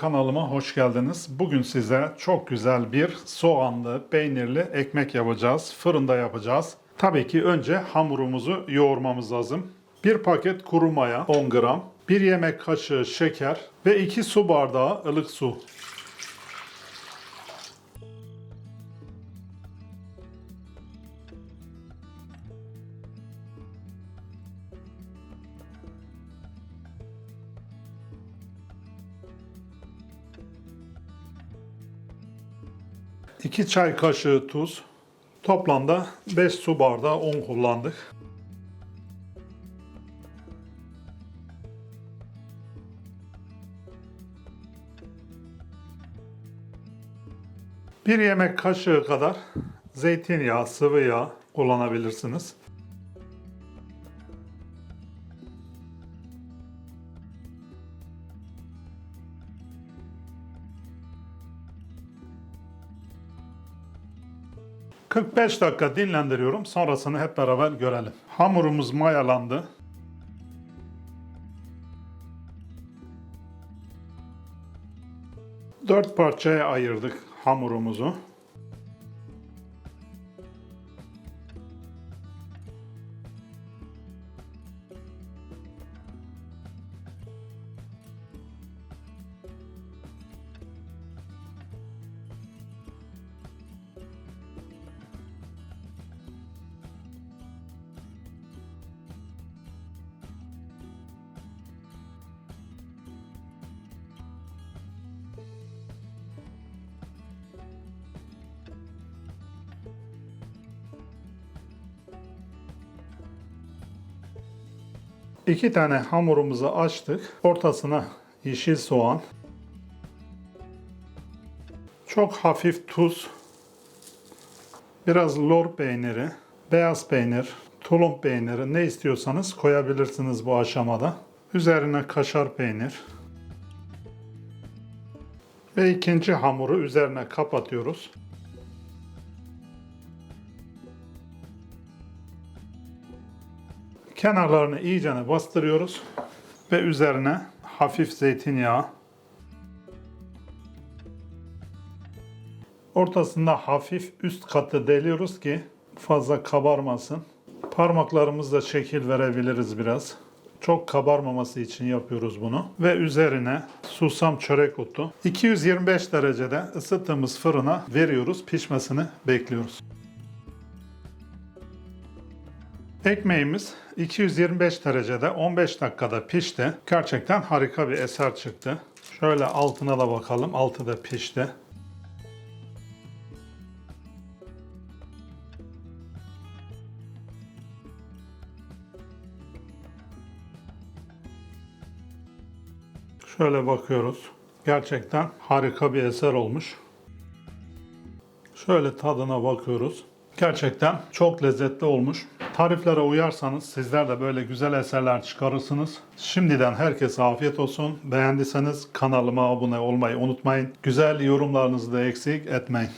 Kanalıma hoş geldiniz. Bugün size çok güzel bir soğanlı, peynirli ekmek yapacağız. Fırında yapacağız. Tabii ki önce hamurumuzu yoğurmamız lazım. Bir paket kuru maya 10 gram, 1 yemek kaşığı şeker ve 2 su bardağı ılık su. İki çay kaşığı tuz. Toplamda 5 su bardağı un kullandık. Bir yemek kaşığı kadar zeytinyağı, sıvı yağ kullanabilirsiniz. ...45 dakika dinlendiriyorum. Sonrasını hep beraber görelim. Hamurumuz mayalandı. Dört parçaya ayırdık hamurumuzu. İki tane hamurumuzu açtık. Ortasına yeşil soğan. Çok hafif tuz. Biraz lor peyniri, beyaz peynir, tulum peyniri ne istiyorsanız koyabilirsiniz bu aşamada. Üzerine kaşar peynir. Ve ikinci hamuru üzerine kapatıyoruz. Kenarlarını iyicene bastırıyoruz ve üzerine hafif zeytinyağı. Ortasında hafif üst katı deliyoruz ki fazla kabarmasın. Parmaklarımızla şekil verebiliriz biraz. Çok kabarmaması için yapıyoruz bunu. Ve üzerine susam çörek otu. 225 derecede ısıttığımız fırına veriyoruz. Pişmesini bekliyoruz. Ekmeğimiz 225 derecede 15 dakikada pişti. Gerçekten harika bir eser çıktı. Şöyle altına da bakalım. Altı da pişti. Şöyle bakıyoruz. Gerçekten harika bir eser olmuş. Şöyle tadına bakıyoruz. Gerçekten çok lezzetli olmuş. Tariflere uyarsanız sizler de böyle güzel eserler çıkarırsınız. Şimdiden herkese afiyet olsun. Beğendiyseniz kanalıma abone olmayı unutmayın. Güzel yorumlarınızı da eksik etmeyin.